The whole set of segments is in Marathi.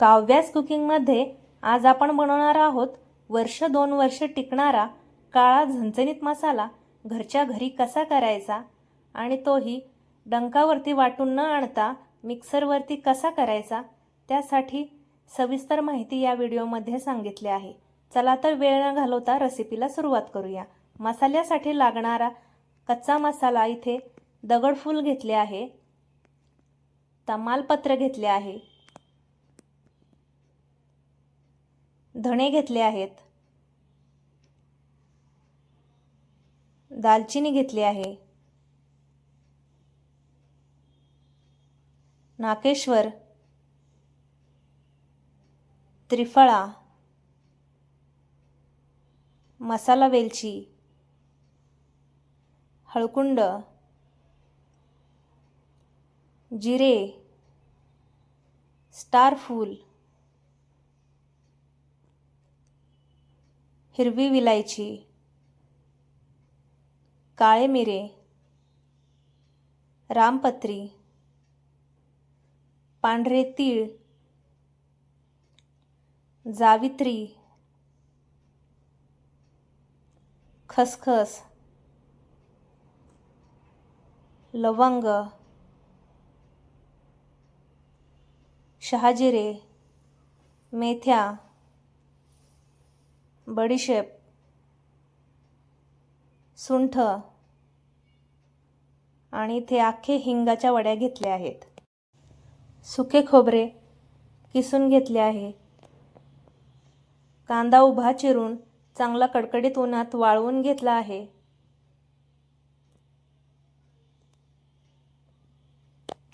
काव्यास कुकिंगमध्ये आज आपण बनवणार आहोत वर्ष दोन वर्ष टिकणारा काळा झणझणीत मसाला घरच्या घरी कसा करायचा आणि तोही डंकावरती वाटून न आणता मिक्सरवरती कसा करायचा त्यासाठी सविस्तर माहिती या व्हिडिओमध्ये सांगितली आहे. चला तर वेळ न घालवता रेसिपीला सुरुवात करूया. मसाल्यासाठी लागणारा कच्चा मसाला इथे दगडफूल घेतले आहे तमालपत्र घेतले आहे धणे घेतले आहेत. दालचिनी घेतली आहे. नाकेश्वर त्रिफळा. मसाला वेलची. हळकुंड. जिरे. स्टार फूल. हिरवी विलायची. काळे मिरे. रामपत्री. पांढरे तीळ. जावित्री. खसखस. लवंग. शहाजिरे. मेथ्या. बडीशेप सुंठ आणि इथे अख्खे हिंगाच्या वड्या घेतल्या आहेत. सुके खोबरे किसून घेतले आहे. कांदा उभा चिरून चांगला कडकडीत उन्हात वाळवून घेतला आहे.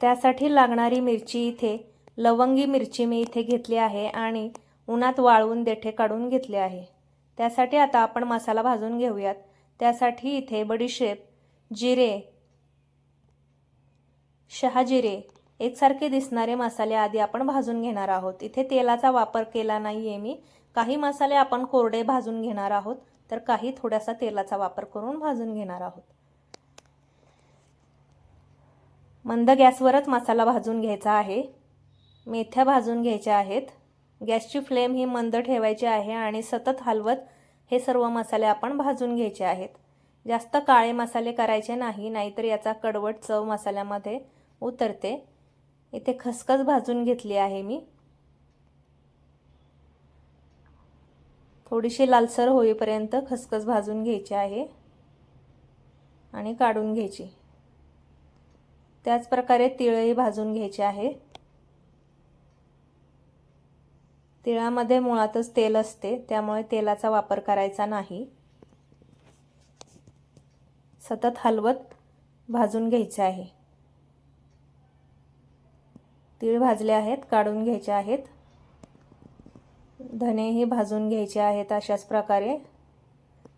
त्यासाठी लागणारी मिरची इथे लवंगी मिरची मी इथे घेतली आहे आणि उन्हात वाळवून देठे काढून घेतले आहे. त्यासाठी आता आपण मसाला भाजून घेऊयात. त्यासाठी इथे बडीशेप जिरे शहाजिरे एकसारखे दिसणारे मसाले आधी आपण भाजून घेणार आहोत. इथे तेलाचा वापर केला नाही आहे मी. काही मसाले आपण कोरडे भाजून घेणार आहोत तर काही थोडासा तेलाचा वापर करून भाजून घेणार आहोत. मंद गॅसवरच मसाला भाजून घ्यायचा आहे. मेथ्या भाजून घ्यायच्या आहेत. गॅसची फ्लेम ही मंद ठेवायची आहे आणि सतत हलवत हे सर्व मसाले आपण भाजून घ्यायचे आहेत. जास्त काळे मसाले करायचे नाही नाहीतर याचा कडवट चव मसाल्यामध्ये उतरते. इथे खसखस भाजून घेतली आहे मी. थोडीशी लालसर होईपर्यंत खसखस भाजून घ्यायची आहे आणि काढून घ्यायची. त्याच प्रकारे तिळही भाजून घ्यायचे आहे. तिळामध्ये मुळातच तेल असते त्यामुळे तेलाचा वापर करायचा नाही. सतत हलवत भाजून घ्यायचे आहे. तीळ भाजले आहेत काढून घ्यायचे आहेत. धनेही भाजून घ्यायचे आहेत अशाच प्रकारे.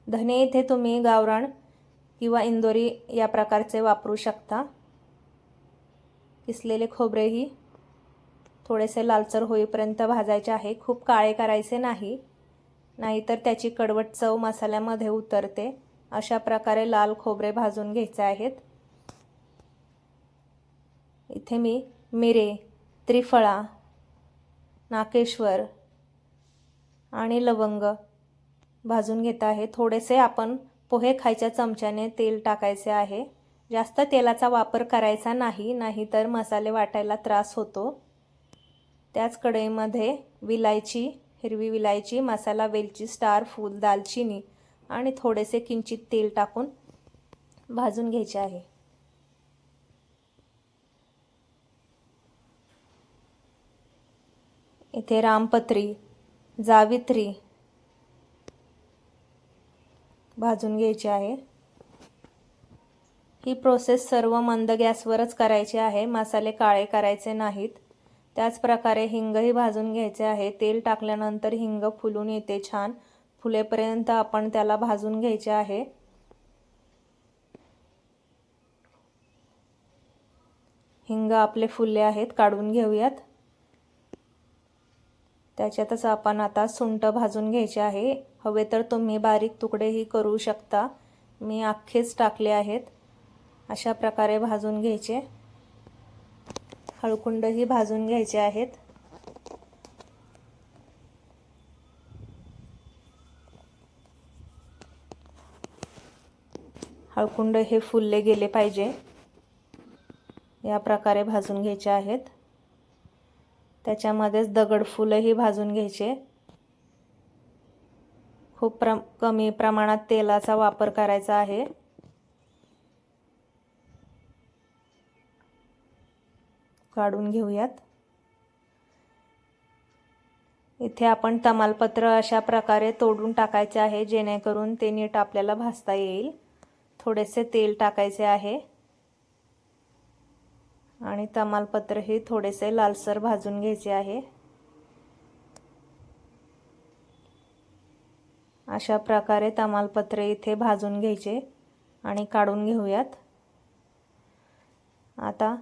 धने इथे तुम्ही गावरण किंवा इंदोरी या प्रकारचे वापरू शकता. किसलेले खोबरेही थोडेसे लालसर होईपर्यंत भाजायचे आहे. खूप काळे करायचे नाही. नाहीतर त्याची कडवट चव मसाल्यामध्ये उतरते. अशा प्रकारे लाल खोबरे भाजून घ्यायचे आहेत. इथे मी मिरे त्रिफळा नाकेश्वर आणि लवंग भाजून घेत आहे. थोडेसे आपण पोहे खायच्या चमच्याने तेल टाकायचे आहे. जास्त तेलाचा वापर करायचा नाही. नाहीतर मसाले वाटायला त्रास होतो. त्याच कढईमध्ये विलायची हिरवी विलायची मसाला वेलची स्टार फूल दालचिनी आणि थोडेसे किंचित तेल टाकून भाजून घ्यायचे आहे. इथे रामपत्री जावित्री भाजून घ्यायची आहे. ही प्रोसेस सर्व मंद गॅसवरच करायची आहे. मसाले काळे करायचे नाहीत. त्याच प्रकारे हिंगही भाजून घ्यायचे आहे. तेल टाकल्यानंतर हिंग फुलून येते छान. फुलेपर्यंत आपण त्याला भाजून घ्यायचे आहे. हिंग आपले फुले आहेत काढून घेऊयात. त्याच्यातच आपण आता सुंट भाजून घ्यायचे आहे. हवे तर तुम्ही बारीक तुकडेही करू शकता. मी अख्खेच टाकले आहेत. अशा प्रकारे भाजून घ्यायचे. हळकुंडही भाजून घ्यायचे आहेत. हळकुंड हे फुलले गेले पाहिजे. या प्रकारे भाजून घ्यायचे आहेत. त्याच्यामध्येच दगडफुलंही भाजून घ्यायचे. खूप प्र कमी प्रमाणात तेलाचा वापर करायचा आहे. काढून घेऊयात. इथे आपण तमालपत्र अशा प्रकारे तोडून टाकायचे आहे जेणेकरून ते नीट आपल्याला भाजता येईल. थोडेसे तेल टाकायचे आहे. आणि तमालपत्र हे थोडेसे लालसर भाजून घ्यायचे आहे. अशा प्रकारे तमालपत्र इथे भाजून घ्यायचे आणि काढून घेऊयात. आता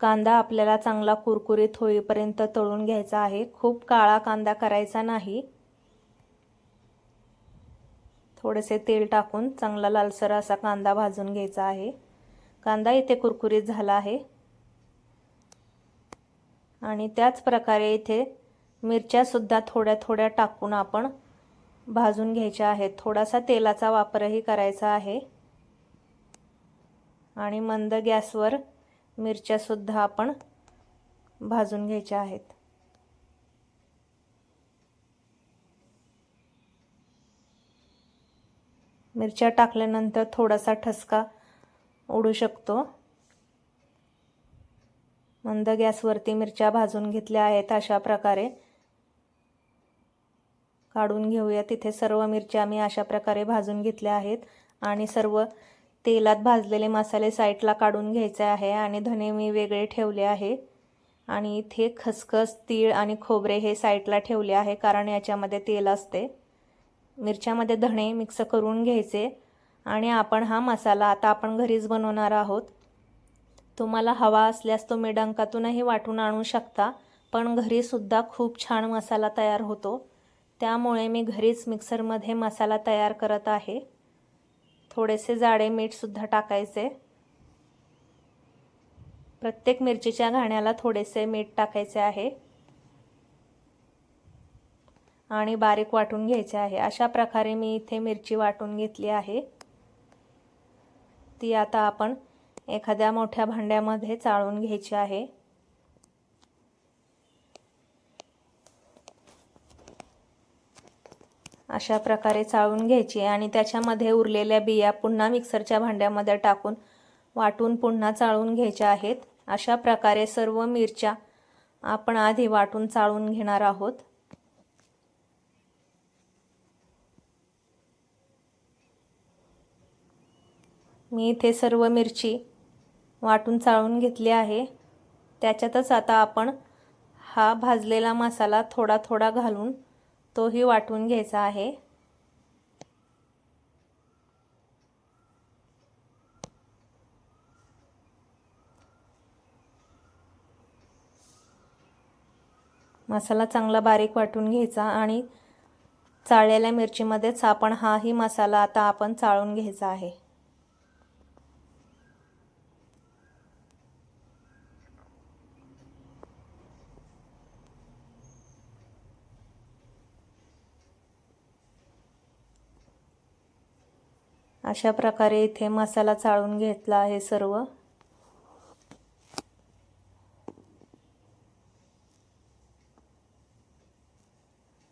कांदा आपल्याला चांगला कुरकुरीत होईपर्यंत तळून घ्यायचा आहे. खूप काळा कांदा करायचा नाही. थोडेसे तेल टाकून चांगला लालसर असा कांदा भाजून घ्यायचा आहे. कांदा इथे कुरकुरीत झाला आहे. आणि त्याच प्रकारे इथे मिरच्यासुद्धा थोड्या थोड्या टाकून आपण भाजून घ्यायच्या आहेत. थोडासा तेलाचा वापरही करायचा आहे. आणि मंद गॅसवर मिरच्यासुद्धा आपण भाजून घ्यायच्या आहेत. मिरच्या टाकल्यानंतर थोडासा ठसका उडू शकतो. मंद गॅसवरती मिरच्या भाजून घेतल्या आहेत अशा प्रकारे. काढून घेऊया. तिथे सर्व मिरच्या मी अशा प्रकारे भाजून घेतल्या आहेत आणि सर्व तेलात भाजलेले मसाले साईडला काढून घ्यायचे आहे आणि धने मी वेगळे ठेवले आहे. आणि इथे खसखस तीळ आणि खोबरे हे साईडला ठेवले आहे कारण याच्यामध्ये तेल असते. मिरच्यामध्ये धणे मिक्स करून घ्यायचे. आणि आपण हा मसाला आता आपण घरीच बनवणार आहोत. तुम्हाला हवा असल्यास तुम्ही डंकातूनही वाटून आणू शकता पण घरीसुद्धा खूप छान मसाला तयार होतो. त्यामुळे मी घरीच मिक्सरमध्ये मसाला तयार करत आहे. थोडेसे जाडे मीठसुद्धा टाकायचे. प्रत्येक मिरचीच्या घाण्याला थोडेसे मीठ टाकायचे आहे. आणि बारीक वाटून घ्यायचे आहे. अशा प्रकारे मी इथे मिरची वाटून घेतली आहे. ती आता आपण एखाद्या मोठ्या भांड्यामध्ये चाळून घ्यायची आहे. अशा प्रकारे चाळून घ्यायची आणि त्याच्यामध्ये उरलेल्या बिया पुन्हा मिक्सरच्या भांड्यामध्ये टाकून वाटून पुन्हा चाळून घ्यायच्या आहेत. अशा प्रकारे सर्व मिरच्या आपण आधी वाटून चाळून घेणार आहोत. मी इथे सर्व मिरची वाटून चाळून घेतली आहे. त्याच्यातच आता आपण हा भाजलेला मसाला थोडा थोडा घालून तोही वाटून घ्यायचा आहे. मसाला चांगला बारीक वाटून घ्यायचा आणि चाळलेल्या मिरचीमध्येच आपण हाही मसाला आता आपण चाळून घ्यायचा आहे. अशा प्रकारे इथे मसाला चाळून घेतला आहे सर्व.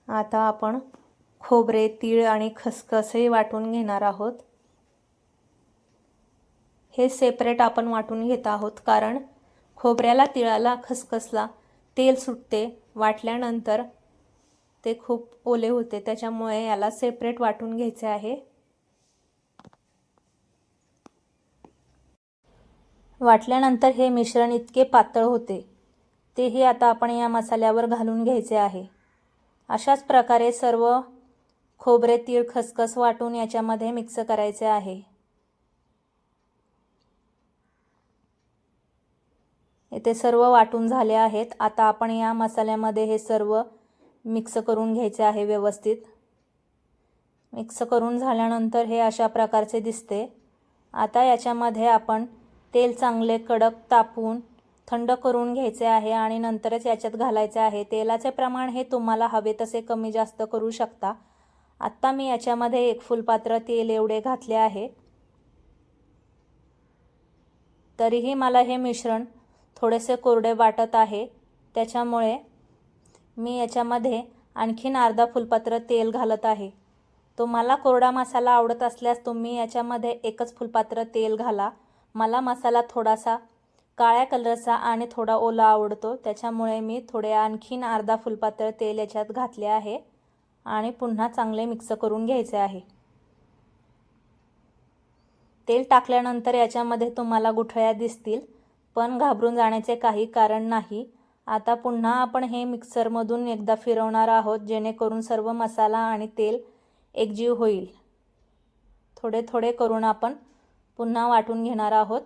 आता आपण खोबरे तीळ आणि खसखसही वाटून घेणार आहोत. हे सेपरेट आपण वाटून घेत आहोत कारण खोबऱ्याला तिळाला खसखसला तेल सुटते. वाटल्यानंतर ते खूप ओले होते त्याच्यामुळे याला सेपरेट वाटून घ्यायचे आहे. वाटल्यानंतर हे मिश्रण इतके पातळ होते. तेही आता आपण या मसाल्यावर घालून घ्यायचे आहे. अशाच प्रकारे सर्व खोबरे तीळ खसखस वाटून याच्यामध्ये मिक्स करायचे आहे. इथे सर्व वाटून झाले आहेत. आता आपण या मसाल्यामध्ये हे सर्व मिक्स करून घ्यायचे आहे व्यवस्थित. मिक्स करून झाल्यानंतर हे अशा प्रकारचे दिसते. आता याच्यामध्ये आपण तेल चांगले कडक तापून थंड करून घ्यायचे आहे आणि नंतरच याच्यात घालायचे आहे. तेलाचे प्रमाण हे तुम्हाला हवे तसे कमी जास्त करू शकता. आत्ता मी याच्यामध्ये एक फुलपात्र तेल एवढे घातले आहे. तरीही मला हे मिश्रण थोडेसे कोरडे वाटत आहे. त्याच्यामुळे मी याच्यामध्ये आणखीन अर्धा फुलपात्र तेल घालत आहे. तुम्हाला कोरडा मसाला आवडत असल्यास तुम्ही याच्यामध्ये एकच फुलपात्र तेल घाला. मला मसाला थोडासा काळ्या कलरचा आणि थोडा ओला आवडतो. त्याच्यामुळे मी थोडे आणखीन अर्धा फुलपातळ तेल याच्यात घातले आहे आणि पुन्हा चांगले मिक्स करून घ्यायचे आहे. तेल टाकल्यानंतर याच्यामध्ये तुम्हाला गुठळ्या दिसतील पण घाबरून जाण्याचे काही कारण नाही. आता पुन्हा आपण हे मिक्सरमधून एकदा फिरवणार आहोत जेणेकरून सर्व मसाला आणि तेल एकजीव होईल. थोडे थोडे करून आपण पुन्हा वाटून घेणार आहोत.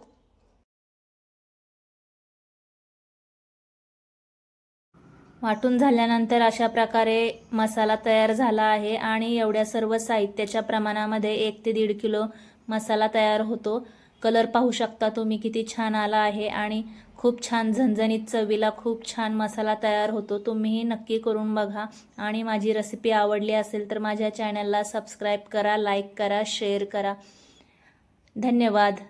वाटून झाल्यानंतर अशा प्रकारे मसाला तयार झाला आहे आणि एवढ्या सर्व साहित्याच्या प्रमाणामध्ये एक ते दीड किलो मसाला तयार होतो. कलर पाहू शकता तुम्ही किती छान आला आहे आणि खूप छान झणझणीत चवीला खूप छान मसाला तयार होतो. तुम्हीही नक्की करून बघा आणि माझी रेसिपी आवडली असेल तर माझ्या चॅनलला सबस्क्राईब करा लाईक करा शेअर करा. धन्यवाद.